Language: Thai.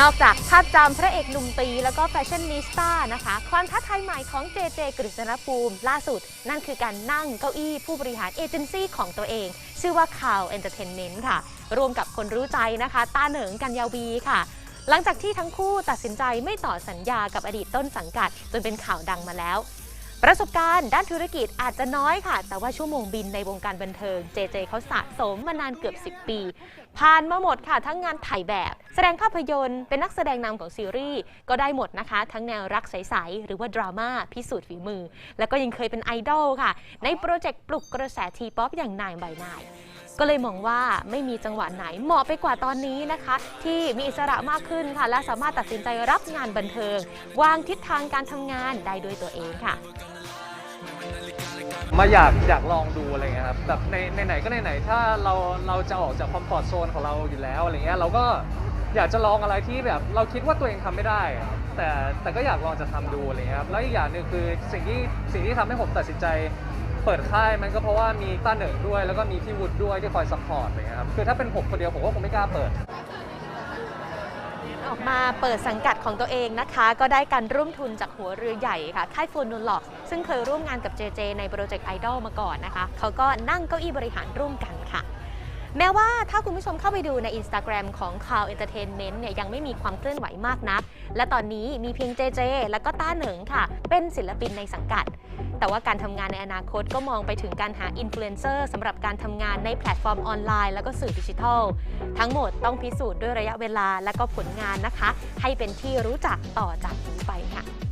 นอกจากภาพจำพระเอกหนุ่มตี แล้วก็แฟชั่นนิสต้านะคะ ความท้าทายใหม่ของเจเจกฤษณภูมิ ล่าสุด นั่นคือการนั่งเก้าอี้ผู้บริหารเอเจนซี่ของตัวเอง ชื่อว่าข่าวเอนเตอร์เทนเมนต์ค่ะ ร่วมกับคนรู้ใจนะคะ ตาเหนิงกันยาวีค่ะ หลังจากที่ทั้งคู่ตัดสินใจไม่ต่อสัญญากับอดีตต้นสังกัด จนเป็นข่าวดังมาแล้ว ประสบการณ์ด้านธุรกิจอาจจะน้อยค่ะ แต่ว่าชั่วโมงบินในวงการบันเทิง เจเจเขาสะสมมานานเกือบ 10 ปี ผ่านมาหมดค่ะ ทั้งงานถ่ายแบบ แสดงภาพยนตร์ เป็นนักแสดงนำของซีรีส์ ก็ได้หมดนะคะ ทั้งแนวรักใส ๆ หรือว่าดราม่าพิสูจน์ฝีมือ แล้วก็ยังเคยเป็นไอดอลค่ะ ในโปรเจกต์ปลุกกระแสทีป๊อปอย่างนายใบนายก็เลยมองว่าไม่มีจังหวะไหนเหมาะไปกว่าตอนนี้นะคะ ที่มีอิสระมากขึ้นค่ะ และสามารถตัดสินใจรับงานบันเทิง วางทิศทางการทำงานได้ด้วยตัวเองค่ะ มาอยากอยากลองดูอะไรเงี้ยครับแบบในในไหนก็ในไหนถ้าเราเราจะออกจากคอมฟอร์ทโซนของเราอยู่แล้วอะไรเงี้ยเราก็อยากจะลองอะไรที่แบบเราคิดว่าตัวเองทำไม่ได้อะครับแต่แต่ก็อยากลองจะทำดูอะไรเงี้ยครับแล้วอีกอย่างหนึ่งคือสิ่งที่สิ่งที่ทำให้ผมตัดสินใจ เปิดค่ายมันก็เพราะว่ามีต้าเหนิงด้วย แล้วก็มีพี่วุฒิด้วยที่คอยซัพพอร์ตอะไรเงี้ยครับคือถ้าเป็นผมคนเดียวผมก็คงไม่กล้าเปิด ออกมาเปิดสังกัดของตัวเองนะคะ ก็ได้การร่วมทุนจากหัวเรือใหญ่ค่ะ ค่ายฟูนูล็อกซึ่งเคยร่วมงานกับ JJ ในโปรเจกต์ไอดอลมาก่อนนะคะ เขาก็นั่งเก้าอี้บริหารร่วมกันค่ะ แม้ว่าถ้าคุณผู้ชมเข้าไปดูใน Instagram ของ Cloud Entertainment เนี่ยยังไม่มีความเคลื่อนไหวมากนัก และตอนนี้มีเพียง JJ แล้วก็ต้าเหนิงค่ะ เป็นศิลปินในสังกัด แต่ว่าการทำงานในอนาคตก็มองไปถึงการหาอินฟลูเอนเซอร์สำหรับการทำงานในแพลตฟอร์มออนไลน์ แล้วก็สื่อดิจิทัล ทั้งหมดต้องพิสูจน์ด้วยระยะเวลาและก็ผลงานนะคะ ให้เป็นที่รู้จักต่อจากนี้ไปค่ะ